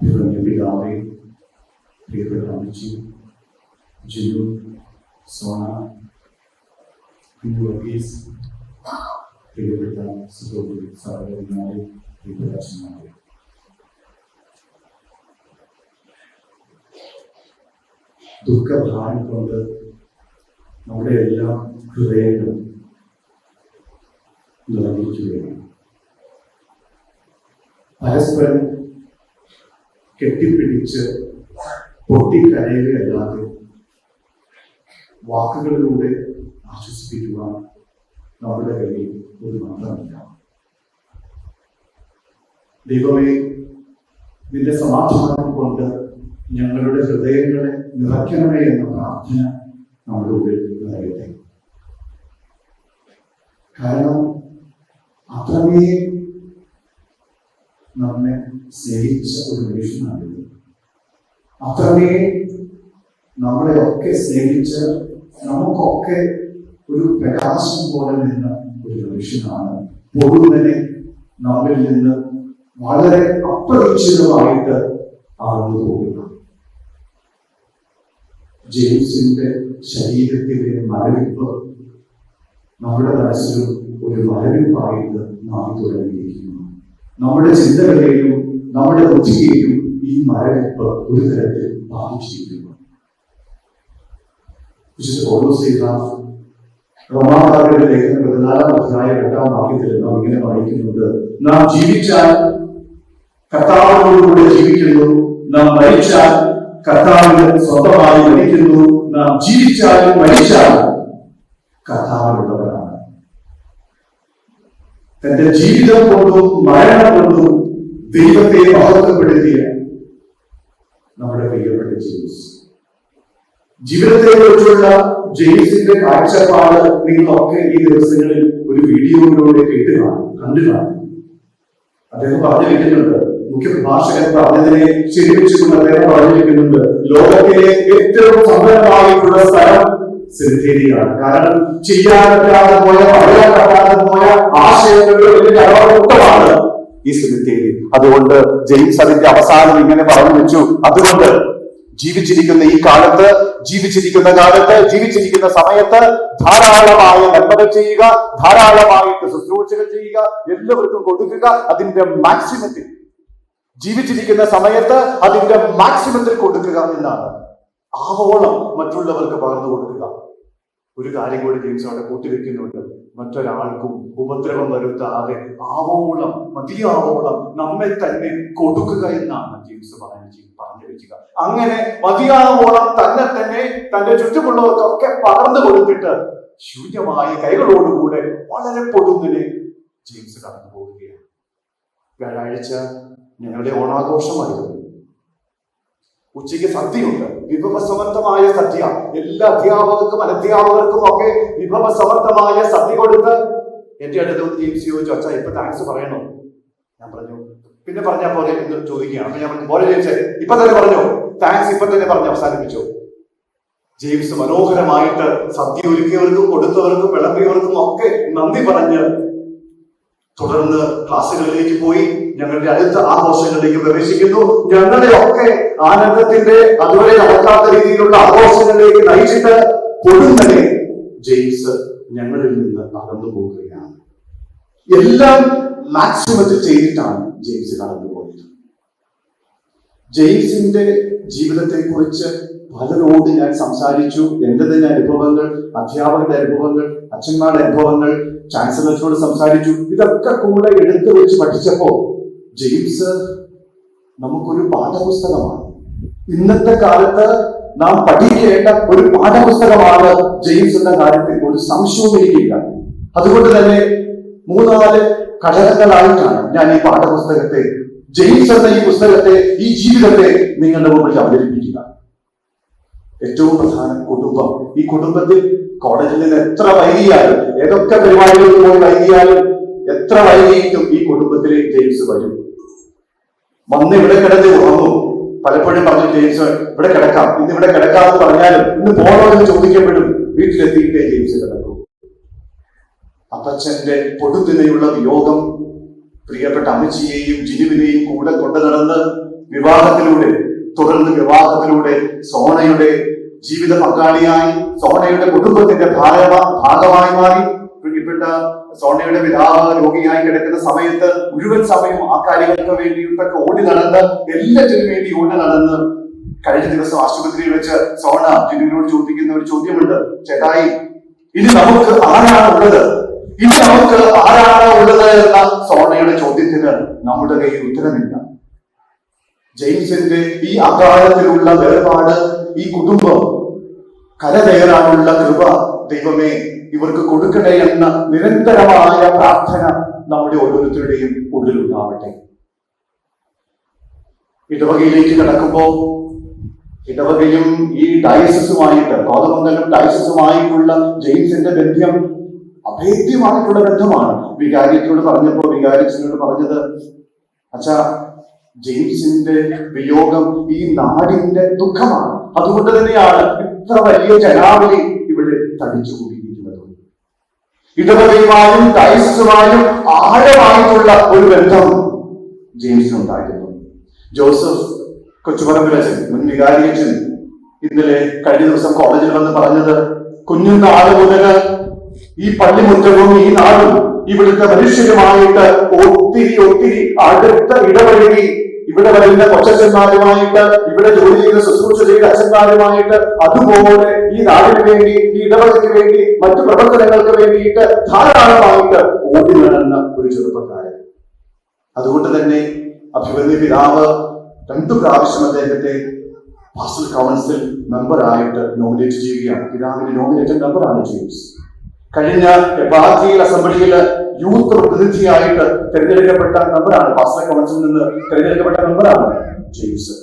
അഭിമന്യ പിതാവേ പ്രിയപ്പെട്ട അമ്മച്ചി ജിനു സോണ പ്രിയപ്പെട്ട സുഹൃത്തു സഹോദരന്മാരെ പ്രിയപ്പെട്ട ദുഃഖഭാരം കൊണ്ട് നമ്മുടെ എല്ലാ ഹൃദയങ്ങളും നിറഞ്ഞിരിക്കുകയാണ്. പരസ്പരം കെട്ടിപ്പിടിച്ച് പൊട്ടിക്കരയുകയല്ലാതെ വാക്കുകളിലൂടെ ആശ്വസിപ്പിക്കുവാൻ നമ്മുടെ കയ്യിൽ ഒരു മന്ത്രമില്ല. ദൈവമേ നിന്റെ സമാധാനം കൊണ്ട് ഞങ്ങളുടെ ഹൃദയങ്ങളെ നിറയ്ക്കണമേ എന്ന പ്രാർത്ഥന നമ്മുടെ ഉള്ളിൽ നിറയട്ടെ. കാരണം അത്രമേ നമ്മെ സ്നേഹിച്ച ഒരു അത്രമേ നമ്മളെ ഒക്കെ സ്നേഹിച്ച് നമുക്കൊക്കെ ഒരു പ്രകാശം പോലെ നിന്ന ഒരു മനുഷ്യനാണ്. പൊടുന്നനെ നമ്മിൽ നിന്ന് വളരെ അപ്രതീക്ഷിതമായിട്ട് അറിഞ്ഞു പോകുക ജെയിംസിന്റെ ശരീരത്തിലെ മരവിപ്പ് നമ്മുടെ മനസ്സിലും ഒരു മരവിപ്പായിട്ട് മാറി തുടങ്ങിയിരിക്കുന്നു നമ്മുടെ ചിന്തകളെയും നമ്മുടെ ബുദ്ധിയെയും ഈ മരവിപ്പ് ഒരു തരത്തിൽ ബാധിച്ചിരിക്കുന്നു. റോമാകാരുടെ ലേഖനം പതിനാലാം അധ്യായ എട്ടാം വാക്യത്തിൽ നാം ഇങ്ങനെ വായിക്കുന്നുണ്ട്. നാം ജീവിച്ചാൽ കർത്താവിനോടുകൂടെ ജീവിക്കുന്നു. നാം മരിച്ചാൽ കർത്താവിന് സ്വന്തമായി മരിക്കുന്നു. നാം ജീവിച്ചാലും മരിച്ചാലും കർത്താവിനുള്ളവരാണ്. തന്റെ ജീവിതം കൊണ്ടും മരണം കൊണ്ടും ദൈവത്തെ മഹത്വപ്പെടുത്തിയ നമ്മുടെ പ്രിയപ്പെട്ട ജെയിംസ് ജീവിതത്തെ കുറിച്ചുള്ള ജെയിംസിന്റെ കാഴ്ചപ്പാട് നിങ്ങളൊക്കെ ഈ ദിവസങ്ങളിൽ ഒരു വീഡിയോയിലൂടെ കേട്ട് കാണും കണ്ടു കാണും. അദ്ദേഹം പറഞ്ഞു വെക്കുന്നുണ്ട് മുഖ്യപ്രഭാഷകൻ പറഞ്ഞതിനെ ശരിവെച്ചുകൊണ്ട് അദ്ദേഹം പറഞ്ഞു വെക്കുന്നുണ്ട് ലോകത്തിലെ ഏറ്റവും സമ്പന്നമായിട്ടുള്ള സ്ഥലം സെമിത്തേരിയാണ്. കാരണം ചെയ്യാൻ പറ്റാതെ പോയ പറയാൻ പറ്റാതെ പോയ ആശയങ്ങളുടെ കടമൊത്തമാണ് ഈ സുനിത്തേരി അതുകൊണ്ട് ജെയിംസ് അതിന്റെ അവസാനം ഇങ്ങനെ പറഞ്ഞു വെച്ചു. അതുകൊണ്ട് ജീവിച്ചിരിക്കുന്ന ഈ കാലത്ത് ജീവിച്ചിരിക്കുന്ന കാലത്ത് ജീവിച്ചിരിക്കുന്ന സമയത്ത് ധാരാളമായ നന്മകൾ ചെയ്യുക ധാരാളമായിട്ട് ശുശ്രൂഷകൾ ചെയ്യുക എല്ലാവർക്കും കൊടുക്കുക അതിന്റെ മാക്സിമത്തിൽ ജീവിച്ചിരിക്കുന്ന സമയത്ത് അതിന്റെ മാക്സിമത്തിൽ കൊടുക്കുക എന്നാണ്. ആവോളം മറ്റുള്ളവർക്ക് പകർന്നു കൊടുക്കുക. ഒരു കാര്യം കൂടി ജെയിംസ് അവിടെ കൂട്ടിവെക്കുന്നുണ്ട്. മറ്റൊരാൾക്കും ഉപദ്രവം വരുത്താതെ ആവോളം മതിയാവോളം നമ്മെ തന്നെ കൊടുക്കുക എന്നാണ് ജെയിംസ് പറഞ്ഞു പറഞ്ഞു വെക്കുക അങ്ങനെ മതിയാവോളം തന്നെ തന്നെ തന്റെ ചുറ്റുമുള്ളവർക്കൊക്കെ പകർന്നു കൊടുത്തിട്ട് ശൂന്യമായ കൈകളോടുകൂടെ വളരെ പൊടുന്നിനെ ജെയിംസ് കടന്നു പോവുകയാണ് വ്യാഴാഴ്ച ഞങ്ങളുടെ ഓണാഘോഷമായിരുന്നു. ഉച്ചയ്ക്ക് സദ്യയുണ്ട്. വിഭവസമർത്ഥമായ സദ്യ. എല്ലാ അധ്യാപകർക്കും അനധ്യാപകർക്കും ഒക്കെ വിഭവസമർത്ഥമായ സദ്യ കൊടുത്ത് എന്റെ അടുത്ത് ജെയിംസ് ചോദിച്ചു അച്ഛാ ഇപ്പൊ താങ്ക്സ് പറയണോ? ഞാൻ പറഞ്ഞു. പിന്നെ പറഞ്ഞ പോലെ എന്ന് ചോദിക്കുകയാണ്. അപ്പൊ ഞാൻ പറഞ്ഞു പോലെ ജെയിംസ് ഇപ്പൊ തന്നെ പറഞ്ഞോ? താങ്ക്സ് ഇപ്പൊ തന്നെ പറഞ്ഞ് അവസാനിപ്പിച്ചു. ജെയിംസ് മനോഹരമായിട്ട് സദ്യ ഒരുക്കിയവർക്കും കൊടുത്തവർക്കും വിളമ്പിയവർക്കും ഒക്കെ നന്ദി പറഞ്ഞ് തുടർന്ന് ക്ലാസ്സുകളിലേക്ക് പോയി ഞങ്ങളുടെ അടുത്ത ആഘോഷങ്ങളിലേക്ക് പ്രവേശിക്കുന്നു. ഞങ്ങളുടെ ഒക്കെ ആനന്ദത്തിന്റെ അതുവരെ നടക്കാത്ത രീതിയിലുള്ള ആഘോഷങ്ങളിലേക്ക് നയിച്ചിട്ട് പൊടുന്നനെ ജെയിംസ് ഞങ്ങളിൽ നിന്ന് നടന്നു പോവുകയാണ്. എല്ലാം മാക്സിമത്തിൽ ചെയ്തിട്ടാണ് ജെയിംസ് കടന്നു പോയത് ജെയിംസിന്റെ ജീവിതത്തെ കുറിച്ച് പലരോട് ഞാൻ സംസാരിച്ചു. എന്റെ തന്നെ അനുഭവങ്ങൾ അധ്യാപകരുടെ അനുഭവങ്ങൾ അച്ഛന്മാരുടെ അനുഭവങ്ങൾ ചാൻസലറിനോട് സംസാരിച്ചു. ഇതൊക്കെ കൂടെ എടുത്തു വെച്ച് പഠിച്ചപ്പോ ജെയിംസ് നമുക്കൊരു പാഠപുസ്തകമാണ്. ഇന്നത്തെ കാലത്ത് നാം പഠിക്കേണ്ട ഒരു പാഠപുസ്തകമാണ് ജെയിംസ് എന്ന കാര്യത്തിൽ ഒരു സംശയവും എനിക്കില്ല. അതുകൊണ്ട് തന്നെ മൂന്നാൽ ഘടകങ്ങളായിട്ടാണ് ഞാൻ ഈ പാഠപുസ്തകത്തെ ജെയിംസ് എന്ന ഈ പുസ്തകത്തെ ഈ ജീവിതത്തെ നിങ്ങളുടെ മുമ്പിൽ അവതരിപ്പിക്കുക. ഏറ്റവും പ്രധാനം കുടുംബം. ഈ കുടുംബത്തിൽ കോളേജിൽ നിന്ന് എത്ര വൈകിയാലും ഏതൊക്കെ പരിപാടികൾക്ക് പോയി വൈകിയാലും എത്ര വൈകിയിട്ടും ഈ കുടുംബത്തിലേക്ക് ജെയിംസ് വരും. വന്ന് ഇവിടെ കിടന്ന് ഉറങ്ങും. പലപ്പോഴും പറഞ്ഞു ജെയിംസ് ഇവിടെ കിടക്കാം. ഇന്ന് ഇവിടെ കിടക്കാമെന്ന് പറഞ്ഞാലും ഇന്ന് പോകണമെന്ന് ചോദിക്കപ്പെടും. വീട്ടിലെത്തിയിട്ടേ ജെയിംസ് കിടക്കും. അപ്പച്ചന്റെ പൊടുതിനെയുള്ള വിയോഗം പ്രിയപ്പെട്ട അമ്മച്ചിയെയും ജിനുവിനെയും കൂടെ കൊണ്ടു നടന്ന് വിവാഹത്തിലൂടെ തുടർന്ന് വിവാഹത്തിലൂടെ സോണയുടെ ജീവിത പങ്കാളിയായി സോണയുടെ കുടുംബത്തിന്റെ ഭാഗമാ ഭാഗമായി മാറി. പ്രിയപ്പെട്ട സോണയുടെ പിതാവ് രോഗിയായി കിടക്കുന്ന സമയത്ത് മുഴുവൻ സമയം ആ കാര്യങ്ങൾക്ക് വേണ്ടിയിട്ടൊക്കെ ഓടി നടന്ന് എല്ലാറ്റിനും വേണ്ടി ഓടി നടന്ന് കഴിഞ്ഞ ദിവസം ആശുപത്രിയിൽ വെച്ച് സോണ ജിനുവിനോട് ചോദിക്കുന്ന ഒരു ചോദ്യമുണ്ട്. ചേട്ടായി ഇനി നമുക്ക് ആരാണ് ഉള്ളത്? ഇനി നമുക്ക് ആരാണ് ഉള്ളത്? എന്ന സോണയുടെ ചോദ്യത്തിന് നമ്മുടെ കയ്യിൽ ഉത്തരമില്ല. ജെയിംസിന്റെ ഈ അകാലത്തിലുള്ള വേർപാട് ഈ കുടുംബം കരകയറാനുള്ള കൃപ ദൈവമേ ഇവർക്ക് കൊടുക്കണേ എന്ന നിരന്തരമായ പ്രാർത്ഥന നമ്മുടെ ഓരോരുത്തരുടെയും ഉള്ളിലുണ്ടാവട്ടെ. ഇടവകയിലേക്ക് കടക്കുമ്പോൾ ഇടവകയും ഈ ഡയസിസുമായിട്ട് കോതമംഗലം ഡയസിസുമായിട്ടുള്ള ജെയിംസിന്റെ ബന്ധം അഭേദ്യമായിട്ടുള്ള ബന്ധമാണ്. വികാരിയോട് പറഞ്ഞപ്പോ വികാരിച്ചനോട് പറഞ്ഞത് അച്ഛാ ജെയിംസിന്റെ വിയോഗം ഈ നാടിന്റെ ദുഃഖമാണ്. അതുകൊണ്ട് തന്നെയാണ് ഇത്ര വലിയ ജനാവലി ഇവിടെ തടിച്ചു കൂടിയിരിക്കുന്നത് ഇടവകയുമായും ക്രൈസ്റ്റുമായും ആഴമായിട്ടുള്ള ഒരു ബന്ധം ജെയിംസിനുണ്ടായിരുന്നു ജോസഫ് കൊച്ചുപറമ്പിലച്ചൻ മുൻ വികാരിയച്ചൻ ഇന്നലെ കഴിഞ്ഞ ദിവസം കോളേജിൽ വന്ന് പറഞ്ഞത് കുഞ്ഞുനാൾ മുതൽ ഈ പള്ളിമുറ്റവും ഈ നാടും ഇവിടുത്തെ മനുഷ്യരുമായിട്ട് ഒത്തിരി ഒത്തിരി അടുത്ത ഇടപഴകി. ഇവിടെ വരുന്ന കൊച്ചന്മാരുമായിട്ട് ഇവിടെ ജോലി ചെയ്യുന്ന ശുശ്രൂഷ ചെയ്ത അച്ഛന്മാരുമായിട്ട് അതുപോലെ ഈ നാടിന് വേണ്ടി ഈ ഇടപെടലിന് വേണ്ടി മറ്റു പ്രവർത്തനങ്ങൾക്ക് വേണ്ടിയിട്ട് ധാരാളമായിട്ട് ഓടി നടന്ന ഒരു ചെറുപ്പക്കാരൻ. അതുകൊണ്ട് തന്നെ അഭിമന്യ പിതാവ് രണ്ടു പ്രാവശ്യം അദ്ദേഹത്തെ പാസ്റ്റൽ കൗൺസിൽ മെമ്പറായിട്ട് നോമിനേറ്റ് ചെയ്യുകയാണ്. പിതാവിന്റെ നോമിനേറ്റഡ് മെമ്പറാണ് ജെയിംസ് കഴിഞ്ഞ ബാധ്യയിൽ അസംബ്ലിയിൽ യൂത്ത് പ്രതിനിധിയായിട്ട് തിരഞ്ഞെടുക്കപ്പെട്ട മെമ്പറാണ് പാസ്റ്റർ കൗൺസിൽ നിന്ന് തിരഞ്ഞെടുക്കപ്പെട്ട മെമ്പറാണ് ജെയിംസ്.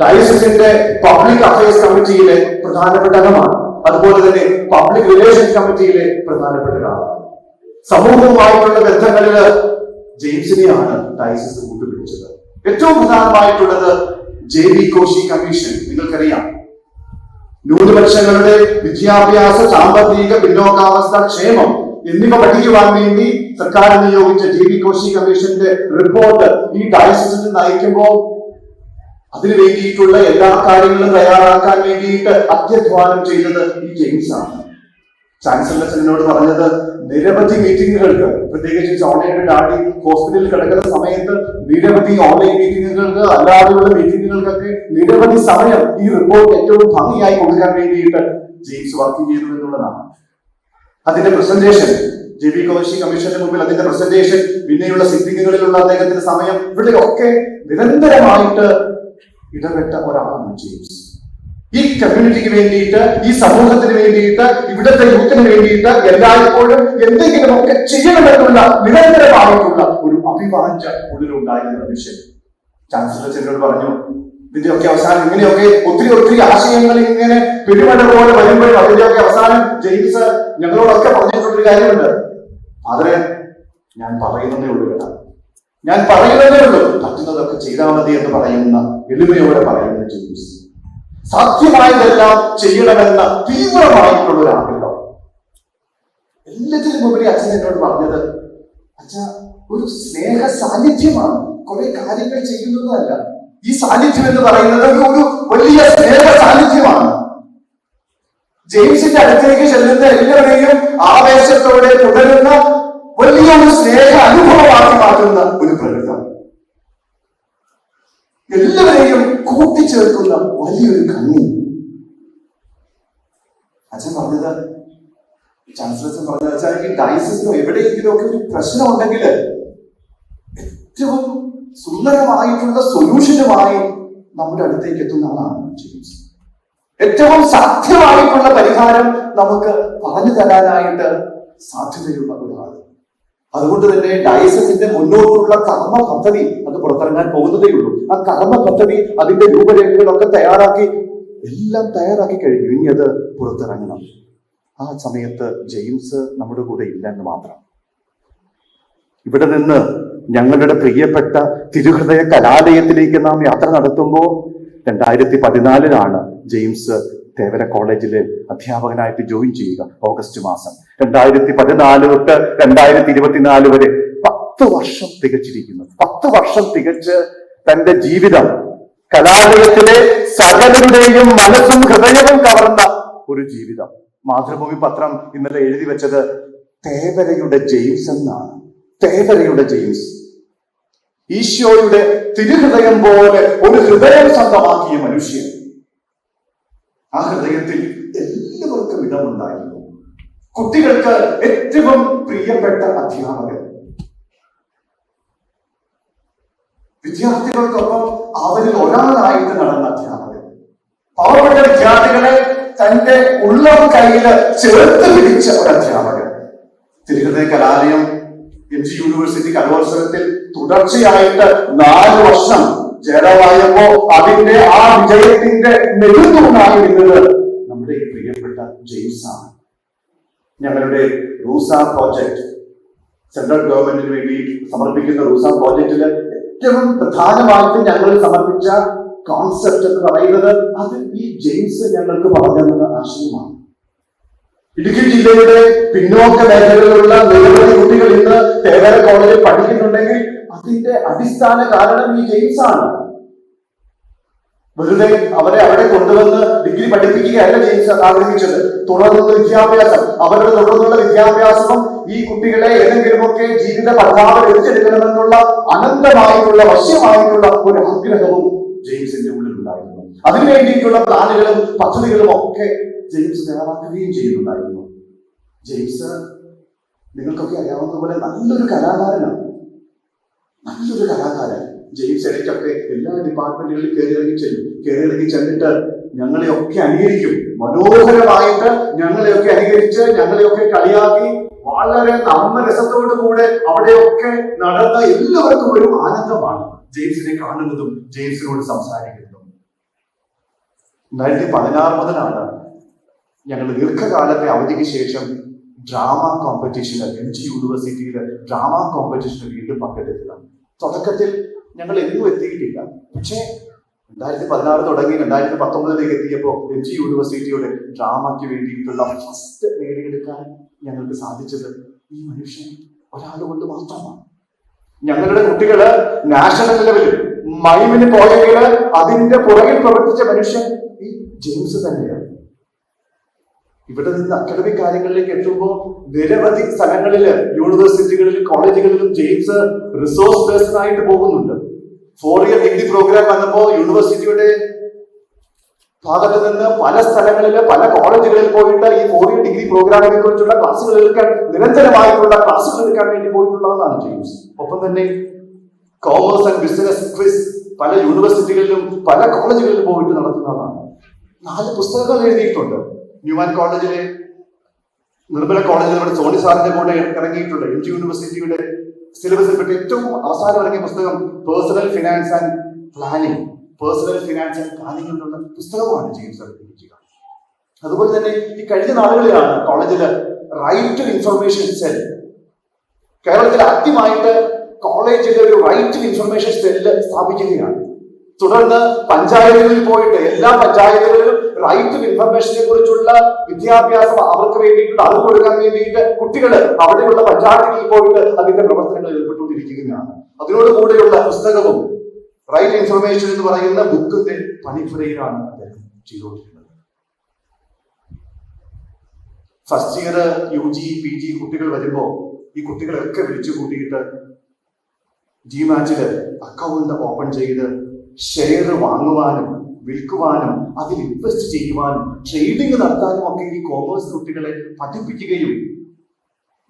ഡയസിന്റെ പബ്ലിക് അഫയേഴ്സ് കമ്മിറ്റിയിലെ പ്രധാനപ്പെട്ട അംഗമാണ്. അതുപോലെ തന്നെ പബ്ലിക് റിലേഷൻസ് കമ്മിറ്റിയിലെ പ്രധാനപ്പെട്ട ഒരാളാണ്. സമൂഹവുമായിട്ടുള്ള ബന്ധങ്ങളിൽ ജെയിംസിനെയാണ് ഡയസിസ് കൂട്ടുപിടിച്ചത്. ഏറ്റവും പ്രധാനമായിട്ടുള്ളത് ജെ വി കോശി കമ്മീഷൻ. നിങ്ങൾക്കറിയാം. ന്യൂനപക്ഷങ്ങളുടെ വിദ്യാഭ്യാസ സാമ്പത്തിക പിന്നോക്കാവസ്ഥ ക്ഷേമം എന്നിവ പഠിക്കുവാൻ വേണ്ടി സർക്കാർ നിയോഗിച്ച ജി വി കോശി കമ്മീഷന്റെ റിപ്പോർട്ട് ഈ ഡയസിന് നയിക്കുമ്പോൾ അതിനു വേണ്ടിയിട്ടുള്ള എല്ലാ കാര്യങ്ങളും തയ്യാറാക്കാൻ വേണ്ടിയിട്ട് അത്യധ്വാനം ചെയ്തത് ഈ ജെയിംസ് ആണ് ചാൻസലർ അച്ഛനോട് പറഞ്ഞത് നിരവധി മീറ്റിങ്ങുകൾക്ക് പ്രത്യേകിച്ച് സോണയുടെ ഡാഡി ഹോസ്പിറ്റലിൽ കിടക്കുന്ന സമയത്ത് നിരവധി ഓൺലൈൻ മീറ്റിങ്ങുകൾക്ക് അല്ലാതെയുള്ള മീറ്റിങ്ങുകൾക്കൊക്കെ നിരവധി സമയം ഈ റിപ്പോർട്ട് ഏറ്റവും ഭംഗിയായി കൊടുക്കാൻ വേണ്ടിയിട്ട് ജെയിംസ് വർക്ക് ചെയ്തു എന്നുള്ളതാണ്. അതിന്റെ പ്രസന്റേഷൻ ജെ ബി കോശി കമ്മീഷന്റെ മുമ്പിൽ അതിന്റെ പ്രസന്റേഷൻ പിന്നെയുള്ള സിറ്റിങ്ങുകളിലുള്ള അദ്ദേഹത്തിന്റെ സമയം ഇവിടെയൊക്കെ നിരന്തരമായിട്ട് ഇടപെട്ട ഒരാളാണ് ജെയിംസ്. ഈ കമ്മ്യൂണിറ്റിക്ക് വേണ്ടിയിട്ട് ഈ സമൂഹത്തിന് വേണ്ടിയിട്ട് ഇവിടുത്തെ യൂത്തിന് വേണ്ടിയിട്ട് എല്ലായ്പ്പോഴും എന്തെങ്കിലും ഒക്കെ ചെയ്യണമെന്നുള്ള നിരന്തരമായിട്ടുള്ള ഒരു അഭിവാഞ്ച ഉള്ളിലുണ്ടായിരുന്ന മനുഷ്യൻ. ചാൻസലർ ചെന്നോട് പറഞ്ഞു ഇതിന്റെയൊക്കെ അവസാനം ഇങ്ങനെയൊക്കെ ഒത്തിരി ഒത്തിരി ആശയങ്ങൾ ഇങ്ങനെ പെരുമഴ പോലെ വരുമ്പോഴും അതിന്റെയൊക്കെ അവസാനം ജെയിംസ് ഞങ്ങളോടൊക്കെ പറഞ്ഞിട്ടുള്ളൊരു കാര്യമുണ്ട്. അതെ ഞാൻ പറയുന്നതേ ഉള്ളൂ കേട്ടോ. ഞാൻ പറയുന്നതേ ഉള്ളൂ. പറ്റുന്നതൊക്കെ ചെയ്താൽ മതി എന്ന് പറയുന്ന എളിമയോടെ പറയുന്ന ജെയിംസ്. സാധ്യമായതെല്ലാം ചെയ്യണമെന്ന തീവ്രമായിട്ടുള്ള ഒരു ആഗ്രഹം. എല്ലാത്തിനും ഉപരി അച്ഛൻ എന്നോട് പറഞ്ഞത് അച്ഛ ഒരു സ്നേഹ സാന്നിധ്യമാണ് കുറെ കാര്യങ്ങൾ ചെയ്യുന്നതല്ല. ഈ സാന്നിധ്യം എന്ന് പറയുന്നത് ഒരു ഒരു വലിയ സ്നേഹ സാന്നിധ്യമാണ് ജെയിംസിന്റെ അടുത്തേക്ക് ചെല്ലുന്ന എല്ലാവരെയും ആവേശത്തോടെ തുടരുന്ന വലിയൊരു സ്നേഹ അനുഭവമാക്കി മാറ്റുന്ന ഒരു പ്രകൃതം. എല്ലാവരെയും കൂട്ടിച്ചേർക്കുന്ന വലിയൊരു കണ്ണി. അച്ഛൻ പറഞ്ഞത് ചാൻസലർ പറഞ്ഞ വെച്ചാൽ ഈ എവിടെയെങ്കിലും ഒക്കെ ഒരു പ്രശ്നമുണ്ടെങ്കിൽ ഏറ്റവും സുന്ദരമായിട്ടുള്ള സൊല്യൂഷനുമായി നമ്മുടെ അടുത്തേക്ക് എത്തുന്ന ആളാണ് ഏറ്റവും സാധ്യമായിട്ടുള്ള പരിഹാരം നമുക്ക് പറഞ്ഞു തരാനായിട്ട് സാധ്യതയുള്ള ഒരാൾ അതുകൊണ്ട് തന്നെ ഡയസസിന്റെ മുന്നോട്ടുള്ള കർമ്മ പദ്ധതി അത് പുറത്തിറങ്ങാൻ പോകുന്നതേ ഉള്ളൂ ആ കർമ്മ പദ്ധതി അതിന്റെ രൂപരേഖകളൊക്കെ തയ്യാറാക്കി എല്ലാം തയ്യാറാക്കി കഴിഞ്ഞു. ഇനി അത് പുറത്തിറങ്ങണം. ആ സമയത്ത് ജെയിംസ് നമ്മുടെ കൂടെ ഇല്ല എന്ന് മാത്രം. ഇവിടെ നിന്ന് ഞങ്ങളുടെ പ്രിയപ്പെട്ട തിരുഹൃദയ കലാലയത്തിലേക്ക് നാം യാത്ര നടത്തുമ്പോൾ രണ്ടായിരത്തി പതിനാലിലാണ് ജെയിംസ് തേവര കോളേജിലെ അധ്യാപകനായിട്ട് ജോയിൻ ചെയ്യുക. ഓഗസ്റ്റ് മാസം. രണ്ടായിരത്തി പതിനാല് തൊട്ട് രണ്ടായിരത്തി ഇരുപത്തിനാല് വരെ പത്ത് വർഷം തികച്ചിരിക്കുന്നു. പത്ത് വർഷം തികച്ച് തന്റെ ജീവിതം കലാലയത്തിലെ സകലരുടെയും മനസ്സും ഹൃദയവും കവർന്ന ഒരു ജീവിതം. മാതൃഭൂമി പത്രം ഇന്നലെ എഴുതി വെച്ചത് തേവരയുടെ ജെയിംസ് എന്നാണ്. തേവരയുടെ ജെയിംസ്. ഈശോയുടെ തിരുഹൃദയം പോലെ ഒരു ഹൃദയം സ്വന്തമാക്കിയ മനുഷ്യൻ. ആ ഹൃദയത്തിൽ എല്ലാവർക്കും ഇടമുണ്ടായിരുന്നു കുട്ടികൾക്ക് ഏറ്റവും പ്രിയപ്പെട്ട അധ്യാപകൻ. വിദ്യാർത്ഥികൾക്കൊപ്പം അവരിൽ ഒരാളായിട്ട് നടന്ന അധ്യാപകൻ. പാവപ്പെട്ട വിദ്യാർത്ഥികളെ തന്റെ ഉള്ളം കയ്യിൽ ചേർത്ത് പിടിച്ച ഒരു അധ്യാപകൻ. തിരുഹൃദയ കലാലയം എം ജി യൂണിവേഴ്സിറ്റി കലോത്സവത്തിൽ തുടർച്ചയായിട്ട് നാല് വർഷം ജയറാവായപ്പോ അതിന്റെ ആ വിജയത്തിന്റെ നെടുതൂണായി നിന്നത് നമ്മുടെ പ്രിയപ്പെട്ട ജെയിംസ് ആണ് ഞങ്ങളുടെ റൂസ പ്രോജക്റ്റ് സെൻട്രൽ ഗവൺമെന്റിന് വേണ്ടി സമർപ്പിക്കുന്ന റൂസ പ്രോജക്റ്റിൽ ഏറ്റവും പ്രധാനമായിട്ട് ഞങ്ങൾ സമർപ്പിച്ച കോൺസെപ്റ്റ് എന്ന് പറയുന്നത് അത് ഈ ജെയിംസ് ഞങ്ങൾക്ക് പറഞ്ഞു ആശയമാണ്. ഇടുക്കി ജില്ലയുടെ പിന്നോക്ക മേഖലകളിലുള്ള നിരവധി കുട്ടികൾ ഇന്ന് തേവര കോളേജിൽ പഠിക്കുന്നുണ്ടെങ്കിൽ അതിന്റെ അടിസ്ഥാന കാരണം ഈ ജെയിംസ് ആണ് വെറുതെ അവരെ അവിടെ കൊണ്ടുവന്ന് ഡിഗ്രി പഠിപ്പിക്കുകയല്ല ജെയിംസ് ആഗ്രഹിച്ചത്. തുടർന്നുള്ള വിദ്യാഭ്യാസം അവരുടെ തുടർന്നുള്ള വിദ്യാഭ്യാസവും ഈ കുട്ടികളെ ഏതെങ്കിലുമൊക്കെ ജീവിത പഠനം എടുത്തെടുക്കണമെന്നുള്ള അനന്തമായിട്ടുള്ള വശ്യമായിട്ടുള്ള ഒരു ആഗ്രഹവും ജെയിംസിന്റെ ഉള്ളിൽ ഉണ്ടായിരുന്നു അതിനുവേണ്ടിയിട്ടുള്ള പ്ലാനുകളും പദ്ധതികളും ഒക്കെ ജെയിംസ് തയ്യാറാക്കുകയും ചെയ്യുന്നുണ്ടായിരുന്നു. ജെയിംസ് നിങ്ങൾക്കൊക്കെ അറിയാവുന്ന പോലെ നല്ലൊരു കലാകാരനാണ്. നല്ലൊരു കലാകാരൻ. ജെയിംസ് ഇടയ്ക്കൊക്കെ എല്ലാ ഡിപ്പാർട്ട്മെന്റുകളിൽ കയറി ഇറങ്ങി ചെല്ലും. കയറി ഇറങ്ങി ചെന്നിട്ട് ഞങ്ങളെയൊക്കെ അനുകരിക്കും. മനോഹരമായിട്ട് ഞങ്ങളെയൊക്കെ അനുകരിച്ച് ഞങ്ങളെയൊക്കെ കളിയാക്കി വളരെ നർമ്മരസത്തോടു കൂടെ അവിടെയൊക്കെ നടന്ന എല്ലാവർക്കും ഒരു ആനന്ദമാണ് ജെയിംസിനെ കാണുന്നതും ജെയിംസിനോട് സംസാരിക്കുന്നതും. രണ്ടായിരത്തി പതിനാറ് മുതലാണ് ഞങ്ങൾ ദീർഘകാലത്തെ അവധിക്ക് ശേഷം ഡ്രാമ കോമ്പറ്റീഷന് എം ജി യൂണിവേഴ്സിറ്റിയിലെ ഡ്രാമ കോമ്പറ്റീഷന് വീണ്ടും പങ്കെടുക്കുക തുടക്കത്തിൽ ഞങ്ങൾ എങ്ങും എത്തിയിട്ടില്ല. പക്ഷേ രണ്ടായിരത്തി പതിനാറ് തുടങ്ങി രണ്ടായിരത്തി പത്തൊമ്പതിലേക്ക് എത്തിയപ്പോൾ ഡൽഹി യൂണിവേഴ്സിറ്റിയുടെ ഡ്രാമയ്ക്ക് വേണ്ടിയിട്ടുള്ള ഫസ്റ്റ് നേടിയെടുക്കാൻ ഞങ്ങൾക്ക് സാധിച്ചത് ഈ മനുഷ്യൻ ഒരാൾ കൊണ്ട് മാത്രമാണ്. ഞങ്ങളുടെ കുട്ടികൾ നാഷണൽ ലെവലിൽ മൈമിന് പോയെങ്കിൽ അതിന്റെ പുറകിൽ പ്രവർത്തിച്ച മനുഷ്യൻ ഈ ജെയിംസ് തന്നെയാണ്. ഇവിടെ നിന്ന് അക്കാഡമിക് കാര്യങ്ങളിലേക്ക് എത്തുമ്പോൾ നിരവധി സ്ഥലങ്ങളിൽ യൂണിവേഴ്സിറ്റികളിലും കോളേജുകളിലും ജെയിംസ് റിസോഴ്സ് പേഴ്സൺ ആയിട്ട് പോകുന്നുണ്ട്. ഫോർ ഇയർ ഡിഗ്രി പ്രോഗ്രാം വന്നപ്പോൾ യൂണിവേഴ്സിറ്റിയുടെ ഭാഗത്ത് നിന്ന് പല സ്ഥലങ്ങളിൽ പല കോളേജുകളിൽ പോയിട്ട് ഈ ഫോർ ഇയർ ഡിഗ്രി പ്രോഗ്രാമിനെ കുറിച്ചുള്ള ക്ലാസ്സുകൾ എടുക്കാൻ നിരന്തരമായിട്ടുള്ള ക്ലാസ്സുകൾ എടുക്കാൻ വേണ്ടി പോയിട്ടുള്ളതാണ് ജെയിംസ് ഒപ്പം തന്നെ കോമേഴ്സ് ആൻഡ് ബിസിനസ് ക്വിസ് പല യൂണിവേഴ്സിറ്റികളിലും പല കോളേജുകളിലും പോയിട്ട് നടത്തുന്നതാണ് നാല് പുസ്തകങ്ങൾ എഴുതിയിട്ടുണ്ട്. ന്യൂമാൻ കോളേജിലെ നിർമ്മല കോളേജിൽ നമ്മുടെ സോണി സാറിന്റെ കൂടെ ഇറങ്ങിയിട്ടുണ്ട്. എം ജി യൂണിവേഴ്സിറ്റിയുടെ സിലബസിൽപ്പെട്ട ഏറ്റവും അവസാനം ഇറങ്ങിയ പുസ്തകം personal finance and planning personal finance and planning എന്നുള്ള പുസ്തകമാണ് ജെയിംസ് അവതരിപ്പിക്കുക അതുപോലെ തന്നെ ഈ കഴിഞ്ഞ നാളുകളിലാണ് കോളേജിൽ റൈറ്റ് ടു ഇൻഫർമേഷൻ സെൽ കേരളത്തിൽ ആദ്യമായിട്ട് കോളേജിലെ ഒരു റൈറ്റ് ടു ഇൻഫർമേഷൻ സെല്ല് സ്ഥാപിക്കുകയാണ്. തുടർന്ന് പഞ്ചായത്തുകളിൽ പോയിട്ട് എല്ലാ പഞ്ചായത്തുകളിലും റൈറ്റ് ടു ഇൻഫർമേഷനെ കുറിച്ചുള്ള വിദ്യാഭ്യാസം അവർക്ക് വേണ്ടിയിട്ടുള്ള അറിവ് കൊടുക്കാൻ വേണ്ടിയിട്ട് കുട്ടികൾ അവിടെയുള്ള പഞ്ചായത്തുകളിൽ പോയിട്ട് അതിന്റെ പ്രവർത്തനങ്ങളിൽ ഏർപ്പെട്ടുകൊണ്ടിരിക്കുകയാണ്. അതിനോട് കൂടെയുള്ള പുസ്തകവും റൈറ്റ് ഇൻഫർമേഷൻ എന്ന് പറയുന്ന ബുക്കിന്റെ പണിപ്പുരയിലാണ് അദ്ദേഹം ചെയ്തുകൊണ്ടിരുന്നത്. First year U G P G കുട്ടികൾ വരുമ്പോൾ ഈ കുട്ടികളെയൊക്കെ വിളിച്ചു കൂട്ടിയിട്ട് ജി മാച്ചിൽ അക്കൗണ്ട് ഓപ്പൺ ചെയ്ത് ഷെയർ വാങ്ങുവാനും വിൽക്കുവാനും അതിൽ ഇൻവെസ്റ്റ് ചെയ്യുവാനും ട്രേഡിംഗ് നടത്താനും ഒക്കെ ഈ കോമേഴ്സ് കുട്ടികളെ പഠിപ്പിക്കുകയും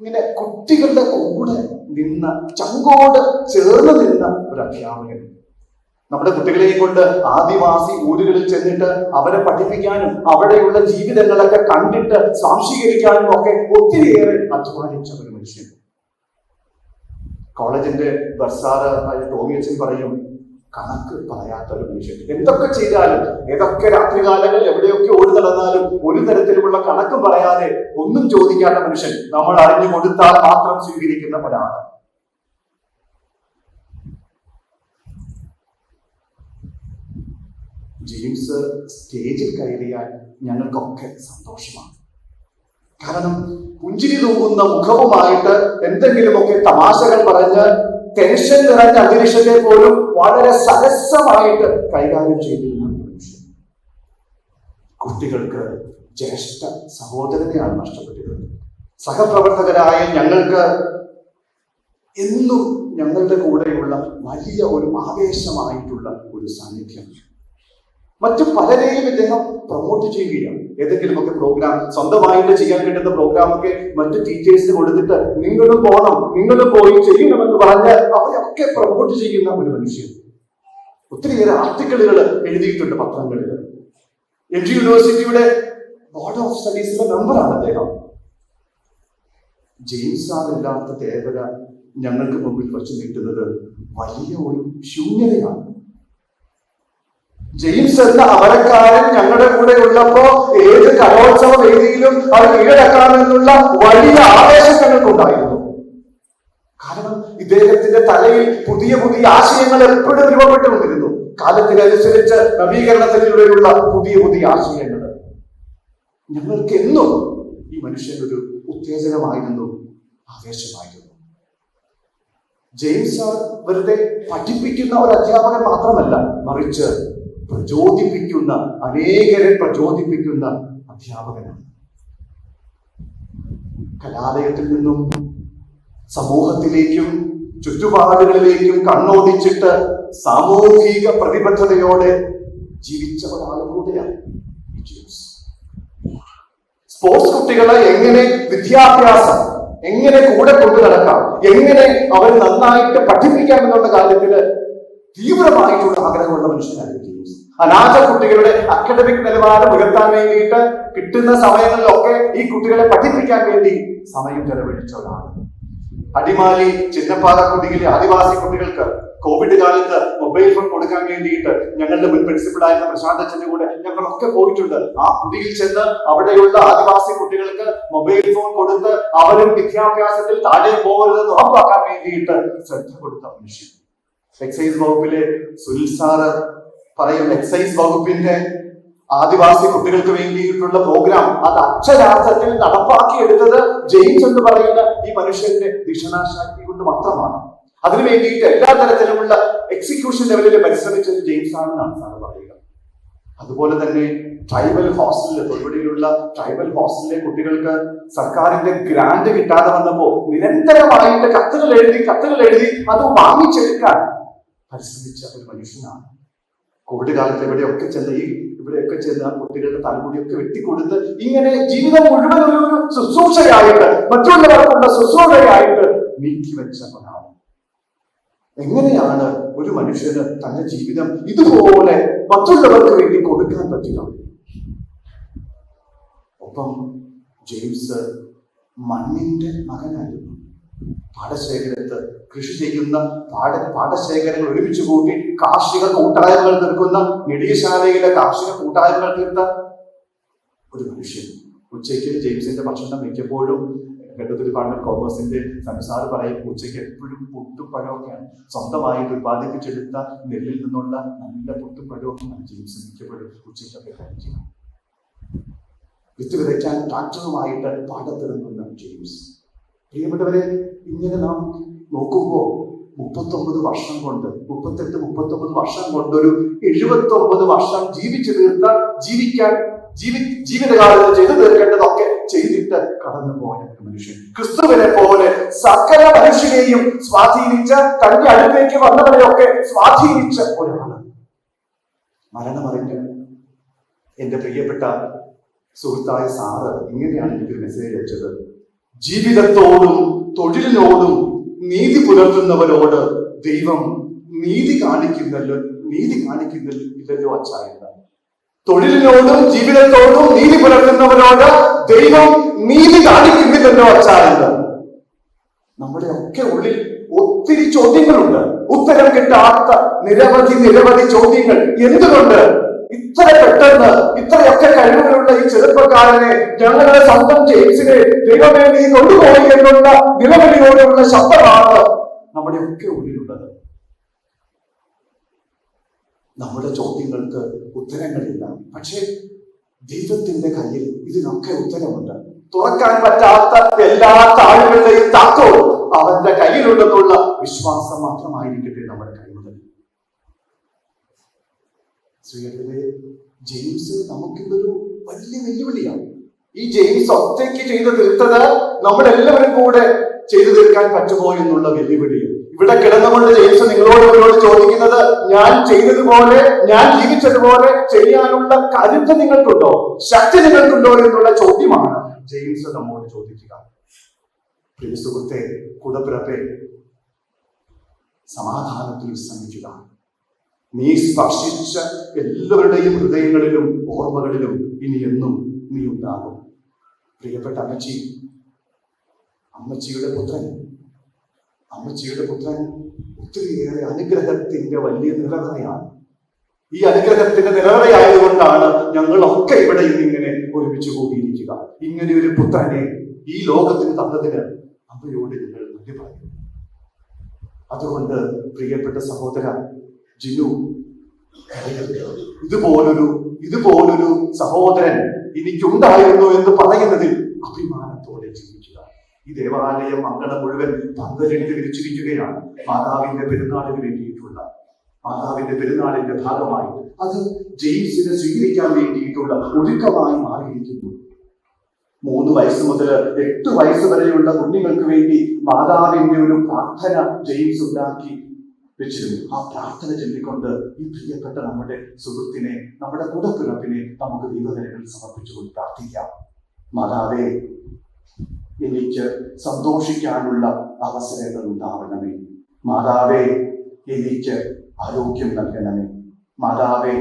ഇങ്ങനെ കുട്ടികളുടെ കൂടെ നിന്ന് ചങ്കോട് ചേർന്ന് നിന്ന ഒരു അധ്യാപകൻ. നമ്മുടെ കുട്ടികളെയും കൊണ്ട് ആദിവാസി ഊരുകളിൽ ചെന്നിട്ട് അവരെ പഠിപ്പിക്കാനും അവിടെയുള്ള ജീവിതങ്ങളൊക്കെ കണ്ടിട്ട് സ്വാംശീകരിക്കാനും ഒക്കെ ഒത്തിരിയേറെ അധ്വാനിച്ച ഒരു മനുഷ്യൻ. കോളേജിന്റെ ബർസാറ് ടോമിയച്ചൻ പറയും കണക്ക് പറയാത്ത ഒരു മനുഷ്യൻ. എന്തൊക്കെ ചെയ്താലും ഏതൊക്കെ രാത്രികാലങ്ങളിൽ എവിടെയൊക്കെ ഓടി നടന്നാലും ഒരു തരത്തിലുമുള്ള കണക്കും പറയാതെ ഒന്നും ചോദിക്കാത്ത മനുഷ്യൻ നമ്മൾ അറിഞ്ഞു കൊടുത്താൽ മാത്രം സ്വീകരിക്കുന്ന ഒരാൾ ജെയിംസ് സ്റ്റേജിൽ കയറിയാൽ ഞങ്ങൾക്കൊക്കെ സന്തോഷമാണ്. കാരണം പുഞ്ചിരി തൂകുന്ന മുഖവുമായിട്ട് എന്തെങ്കിലുമൊക്കെ തമാശകൾ പറഞ്ഞ് ടെൻഷൻ നിറഞ്ഞ അന്തരീക്ഷത്തെ പോലും വളരെ സരസമായിട്ട് കൈകാര്യം ചെയ്തിരുന്ന കുട്ടികൾക്ക് ജ്യേഷ്ഠ സഹോദരനെയാണ് നഷ്ടപ്പെട്ടത് സഹപ്രവർത്തകരായ ഞങ്ങൾക്ക് എന്നും ഞങ്ങളുടെ കൂടെയുള്ള വലിയ ഒരു ആവേശമായിട്ടുള്ള ഒരു സാന്നിധ്യം. മറ്റു പലരെയും ഇദ്ദേഹം പ്രൊമോട്ട് ചെയ്യുകയാണ്. ഏതെങ്കിലുമൊക്കെ പ്രോഗ്രാം സ്വന്തമായിട്ട് ചെയ്യാൻ കിട്ടുന്ന പ്രോഗ്രാമൊക്കെ മറ്റു ടീച്ചേഴ്സിന് കൊടുത്തിട്ട് നിങ്ങളും പോകണം നിങ്ങളും പോയി ചെയ്യണമെന്ന് പറഞ്ഞ് അവരൊക്കെ പ്രൊമോട്ട് ചെയ്യുന്ന ഒരു മനുഷ്യൻ. ഒത്തിരിയേറെ ആർട്ടിക്കിളുകൾ എഴുതിയിട്ടുണ്ട് പത്രങ്ങളിൽ എം ജി യൂണിവേഴ്സിറ്റിയുടെ ബോർഡ് ഓഫ് സ്റ്റഡീസിലെ മെമ്പറാണ് അദ്ദേഹം. ജെയിംസ് ആറില്ലാത്ത ദേവത ഞങ്ങൾക്ക് മുമ്പിൽ വച്ചു നീട്ടുന്നത് വലിയ ഒരു ശൂന്യതയാണ്. ജെയിംസ് എന്ന അമരക്കാരൻ ഞങ്ങളുടെ കൂടെ ഉള്ളപ്പോ ഏത് കലോത്സവ വേദിയിലും അത് കീഴടക്കാമെന്നുള്ള വലിയ ആവേശം ഞങ്ങൾക്കുണ്ടായിരുന്നു. കാരണം ഇദ്ദേഹത്തിന്റെ തലയിൽ പുതിയ പുതിയ ആശയങ്ങൾ എപ്പോഴും രൂപപ്പെട്ടുകൊണ്ടിരുന്നു. കാലത്തിനനുസരിച്ച് നവീകരണത്തിലൂടെയുള്ള പുതിയ പുതിയ ആശയങ്ങൾ. ഞങ്ങൾക്ക് എന്നും ഈ മനുഷ്യനൊരു ഉത്തേജനമായിരുന്നു ആവേശമായിരുന്നു. ജെയിംസ് സാർ വെറുതെ പഠിപ്പിക്കുന്ന ഒരു അധ്യാപകൻ മാത്രമല്ല മറിച്ച് പ്രചോദിപ്പിക്കുന്ന അനേകരെ പ്രചോദിപ്പിക്കുന്ന അധ്യാപകനാണ്. കലാലയത്തിൽ നിന്നും സമൂഹത്തിലേക്കും ചുറ്റുപാടുകളിലേക്കും കണ്ണോടിച്ചിട്ട് സാമൂഹിക പ്രതിബദ്ധതയോടെ ജീവിച്ച ഒരാളും സ്പോർട്സ് കുട്ടികളെ എങ്ങനെ വിദ്യാഭ്യാസം എങ്ങനെ കൂടെ കൊണ്ടു നടക്കാം എങ്ങനെ അവരെ നന്നായിട്ട് പഠിപ്പിക്കാം എന്നുള്ള കാര്യത്തിൽ തീവ്രമായിട്ടുള്ള ആഗ്രഹമുള്ള മനുഷ്യനായിരുന്നു ജെയിംസ് അനാഥ കുട്ടികളുടെ അക്കാഡമിക് നിലവാരം ഉയർത്താൻ വേണ്ടിയിട്ട് കിട്ടുന്ന സമയങ്ങളിലൊക്കെ ഈ കുട്ടികളെ പഠിപ്പിക്കാൻ വേണ്ടി സമയം ചെലവഴിച്ച ഒരാളാണ് അടിമാലി കുട്ടികളെ ആദിവാസി കുട്ടികൾക്ക് കോവിഡ് കാലത്ത് മൊബൈൽ ഫോൺ കൊടുക്കാൻ വേണ്ടിയിട്ട് ഞങ്ങളുടെ മുൻ പ്രിൻസിപ്പളായിരുന്ന പ്രശാന്ത് അച്ഛന്റെ കൂടെ ഞങ്ങളൊക്കെ പോയിട്ടുണ്ട്. ആ കുടിയിൽ ചെന്ന് അവിടെയുള്ള ആദിവാസി കുട്ടികൾക്ക് മൊബൈൽ ഫോൺ കൊടുത്ത് അവരും വിദ്യാഭ്യാസത്തിൽ താഴെ പോകരുതെന്ന് ഉറപ്പാക്കാൻ വേണ്ടിയിട്ട് ശ്രദ്ധ കൊടുത്ത മനുഷ്യൻ. എക്സൈസ് വകുപ്പിലെ സുനിൽ സാറ് പറയും എക്സൈസ് വകുപ്പിന്റെ ആദിവാസി കുട്ടികൾക്ക് വേണ്ടിയിട്ടുള്ള പ്രോഗ്രാം അത് അക്ഷരാർത്ഥത്തിൽ നടപ്പാക്കിയെടുത്തത് ജെയിംസ് എന്ന് പറയുന്ന ഈ മനുഷ്യന്റെ ദിഷണാശക്തി കൊണ്ട് മാത്രമാണ്. അതിനു വേണ്ടിയിട്ട് എല്ലാ തരത്തിലുമുള്ള എക്സിക്യൂഷൻ ലെവലിൽ പരിശ്രമിച്ചത് ജെയിംസ് ആണെന്നാണ് സാറ് പറയുക. അതുപോലെ തന്നെ ട്രൈബൽ ഹോസ്റ്റലിൽ തൊഴിലുള്ള ട്രൈബൽ ഹോസ്റ്റലിലെ കുട്ടികൾക്ക് സർക്കാരിന്റെ ഗ്രാന്റ് കിട്ടാതെ വന്നപ്പോ നിരന്തരമായിട്ട് കത്തുകൾ എഴുതി കത്തുകൾ എഴുതി അത് വാങ്ങിച്ചെടുക്കാൻ പരിശ്രമിച്ച ഒരു മനുഷ്യനാണ് കോവിഡ് കാലത്ത് എവിടെയൊക്കെ ചെന്ന് ഈ ഇവിടെയൊക്കെ ചെന്ന് ആ കുട്ടികളുടെ തലമുടിയൊക്കെ വെട്ടിക്കൊടുത്ത് ഇങ്ങനെ ജീവിതം മുഴുവൻ ഒരു ശുശ്രൂഷയായിട്ട് മറ്റുള്ളവർക്കുള്ള ശുശ്രൂഷയായിട്ട് നീക്കി വെച്ച ഒരാൾ എങ്ങനെയാണ് ഒരു മനുഷ്യന് തന്റെ ജീവിതം ഇതുപോലെ മറ്റുള്ളവർക്ക് വേണ്ടി കൊടുക്കാൻ പറ്റുക? ഒപ്പം ജെയിംസ് മണ്ണിന്റെ മകനായിരുന്നു. പാടശേഖരത്ത് കൃഷി ചെയ്യുന്ന പാട പാടശേഖരങ്ങൾ ഒരുമിച്ച് കൂട്ടി കാർഷിക കൂട്ടായ്മകൾ തീർക്കുന്ന നെടിയശാലയിലെ കാർഷിക കൂട്ടായ്മകൾ തീർത്ത ഒരു മനുഷ്യൻ. ഉച്ചയ്ക്ക് ജെയിംസിന്റെ ഭക്ഷണം മിക്കപ്പോഴും ഘട്ടത്തിൽ ഡിപ്പാർട്ട്മെന്റ് കോമേഴ്സിന്റെ സംസാർ പറയും ഉച്ചയ്ക്ക് എപ്പോഴും പുട്ടും പഴമൊക്കെയാണ് സ്വന്തമായിട്ട് ഉത്പാദിപ്പിച്ചെടുത്ത നെല്ലിൽ നിന്നുള്ള നല്ല പുട്ടും ജെയിംസ് മിക്കപ്പോഴും ഉച്ചയ്ക്കൊക്കെ കഴിക്കുക വിത്ത് വിതയ്ക്കാൻ ട്രാക്ടറുമായിട്ട് പാടത്തിറങ്ങുന്ന ജെയിംസ്. പ്രിയപ്പെട്ടവരെ ഇങ്ങനെ നാം നോക്കുമ്പോൾ മുപ്പത്തൊമ്പത് വർഷം കൊണ്ട് മുപ്പത്തെട്ട് മുപ്പത്തൊമ്പത് വർഷം കൊണ്ട് ഒരു എഴുപത്തി ഒമ്പത് വർഷം ജീവിച്ചു തീർത്ത ജീവിക്കാൻ ജീവി ജീവിതകാലത്ത് ചെയ്തു തീർക്കേണ്ടതൊക്കെ ചെയ്തിട്ട് കടന്നു പോയ ഒരു മനുഷ്യൻ. ക്രിസ്തുവിനെ പോലെ സകല മനുഷ്യനെയും സ്വാധീനിച്ച തന്റെ അടുത്തേക്ക് വന്നവരെയൊക്കെ സ്വാധീനിച്ച ഒരാൾ. മരണമറിഞ്ഞ എന്റെ പ്രിയപ്പെട്ട സുഹൃത്തായ സാറ് ഇങ്ങനെയാണ് എനിക്കൊരു മെസ്സേജ് അയച്ചത്. ജീവിതത്തോടും തൊഴിലിനോടും നീതി പുലർത്തുന്നവരോട് ദൈവം നീതി കാണിക്കുന്നല്ലോ നീതി കാണിക്കുന്നില്ലല്ലോ അച്ചായല്ല തൊഴിലിനോടും ജീവിതത്തോടും നീതി പുലർത്തുന്നവരോട് ദൈവം നീതി കാണിക്കുന്നില്ലല്ലോ അച്ചായല്ല നമ്മുടെ ഒക്കെ ഉള്ളിൽ ഒത്തിരി ചോദ്യങ്ങളുണ്ട്. ഉത്തരം കിട്ടാത്ത നിരവധി നിരവധി ചോദ്യങ്ങൾ. എന്തുകൊണ്ട്? ഇത്ര പെട്ടെന്ന് ഇത്രയൊക്കെ കഴിവുകളുള്ള ഈ ചെറുപ്പക്കാരനെ ഞങ്ങളുടെ സ്വന്തം ജെയിംസിനെ ദൈവമേ കൊണ്ടുപോയി എന്നുള്ള നിലവിളിയോടെയുള്ള ശബ്ദമാണ് നമ്മുടെ ഒക്കെ ഉള്ളിലുള്ളത്. നമ്മുടെ ചോദ്യങ്ങൾക്ക് ഉത്തരങ്ങളില്ല. പക്ഷേ ദൈവത്തിന്റെ കയ്യിൽ ഇതിനൊക്കെ ഉത്തരമുണ്ട്. തുറക്കാൻ പറ്റാത്ത എല്ലാ താഴുകളുടെയും താക്കോൽ അവന്റെ കയ്യിലുണ്ടെന്നുള്ള വിശ്വാസം മാത്രമായിരിക്കട്ടെ നമ്മുടെ കൈമുതൽ ശ്രീകൃതരെ ജെയിംസ് നമുക്കിന്നൊരു വലിയ വെല്ലുവിളിയാണ്. ഈ ജെയിംസ് ഒറ്റയ്ക്ക് ചെയ്ത് തീർത്തത് നമ്മളെല്ലാവരും കൂടെ ചെയ്തു തീർക്കാൻ പറ്റുമോ എന്നുള്ള വെല്ലുവിളി ഇവിടെ കിടന്നുകൊണ്ട് ജെയിംസ് നിങ്ങളോട് ഇവരോട് ചോദിക്കുന്നത് ഞാൻ ചെയ്തതുപോലെ ഞാൻ ജീവിച്ചതുപോലെ ചെയ്യാനുള്ള കരുത്ത് നിങ്ങൾക്കുണ്ടോ? ശക്തി നിങ്ങൾക്കുണ്ടോ എന്നുള്ള ചോദ്യമാണ് ജെയിംസ് നമ്മോട് ചോദിക്കുക. സുഹൃത്തെ കുടപ്പിറപ്പെ സമാധാനത്തിൽ വിശ്രമിക്കുക. നീ സ്പർശിച്ച എല്ലാവരുടെയും ഹൃദയങ്ങളിലും ഓർമ്മകളിലും ഇനി എന്നും നീ ഉണ്ടാകും. പ്രിയപ്പെട്ട അമ്മച്ചി അമ്മച്ചിയുടെ പുത്രൻ അമ്മച്ചിയുടെ പുത്രൻ ഒത്തിരിയേറെ അനുഗ്രഹത്തിന്റെ വലിയ നിറവറയാണ് ഈ അനുഗ്രഹത്തിന്റെ നിറവറയായതുകൊണ്ടാണ് ഞങ്ങളൊക്കെ ഇവിടെ ഇന്ന് ഇങ്ങനെ ഒരുമിച്ച് കൂടിയിരിക്കുക. ഇങ്ങനെ ഒരു പുത്രനെ ഈ ലോകത്തിന് തന്നതിന് അമ്മയോട് നിങ്ങൾ നന്ദി പറയുന്നു. അതുകൊണ്ട് പ്രിയപ്പെട്ട സഹോദര ജിനു. ഇതുപോലൊരു ഇതുപോലൊരു സഹോദരൻ എനിക്കുണ്ടായിരുന്നു എന്ന് പറയുന്നതിൽ അഭിമാനത്തോടെ ജീവിക്കുക. ഈ ദേവാലയം മംഗളം മുഴുവൻ പന്തലിട്ട് വിരിച്ചിരിക്കുകയാണ്. മാതാവിന്റെ പെരുന്നാളിന് വേണ്ടിയിട്ടുള്ള മാതാവിന്റെ പെരുന്നാളിന്റെ ഭാഗമായി. അത് ജെയിംസിനെ സ്വീകരിക്കാൻ വേണ്ടിയിട്ടുള്ള ഒരുക്കമായി മാറിയിരിക്കുന്നു. മൂന്ന് വയസ്സ് മുതൽ എട്ട് വയസ്സ് വരെയുള്ള കുഞ്ഞുങ്ങൾക്ക് വേണ്ടി മാതാവിന്റെ ഒരു പ്രാർത്ഥന ജെയിംസ് ഉണ്ടാക്കി വെച്ചിരുന്നു. ആ പ്രാർത്ഥന ചൊല്ലിക്കൊണ്ട് ഈ പ്രിയപ്പെട്ട നമ്മുടെ സുഹൃത്തിനെ നമ്മുടെ കൂടപ്പിറപ്പിനെ നമുക്ക് ദൈവകരങ്ങളിൽ സമർപ്പിച്ചുകൊണ്ട് പ്രാർത്ഥിക്കാം. മാതാവേ എനിക്ക് സന്തോഷിക്കാനുള്ള അവസരങ്ങൾ ഉണ്ടാവണമേ. മാതാവേ എനിക്ക് ആരോഗ്യം നൽകണമേ. മാതാവേ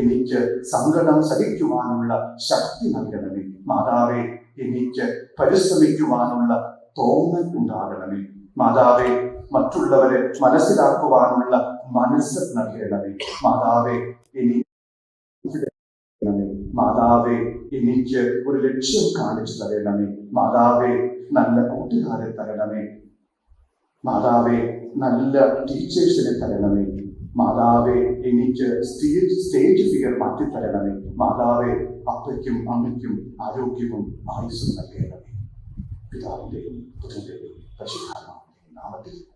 എനിക്ക് സങ്കടം സഹിക്കുവാനുള്ള ശക്തി നൽകണമേ. മാതാവേ എനിക്ക് പരിശ്രമിക്കുവാനുള്ള തോന്നൽ ഉണ്ടാകണമേ. മാതാവേ മറ്റുള്ളവരെ മനസ്സിലാക്കുവാനുള്ള മനസ്സ് നൽകണമേ. മാതാവേ എനിക്ക്. മാതാവേ എനിക്ക് ഒരു ലക്ഷ്യം കാണിച്ചു തരണമേ. മാതാവേ നല്ല കൂട്ടുകാരെ തരണമേ. മാതാവേ നല്ല ടീച്ചേഴ്സിനെ തരണമേ. മാതാവേ എനിക്ക് സ്റ്റേജ് സ്റ്റേജ് ഫിഗർ മാറ്റിത്തരണമേ മാതാവേ അപ്പയ്ക്കും അമ്മയ്ക്കും ആരോഗ്യവും ആയുസ്സും നൽകണമേ. പിതാവിന്റെയും പുത്രന്റെയും പരിശുദ്ധാത്മാവിന്റെയും നാമത്തിൽ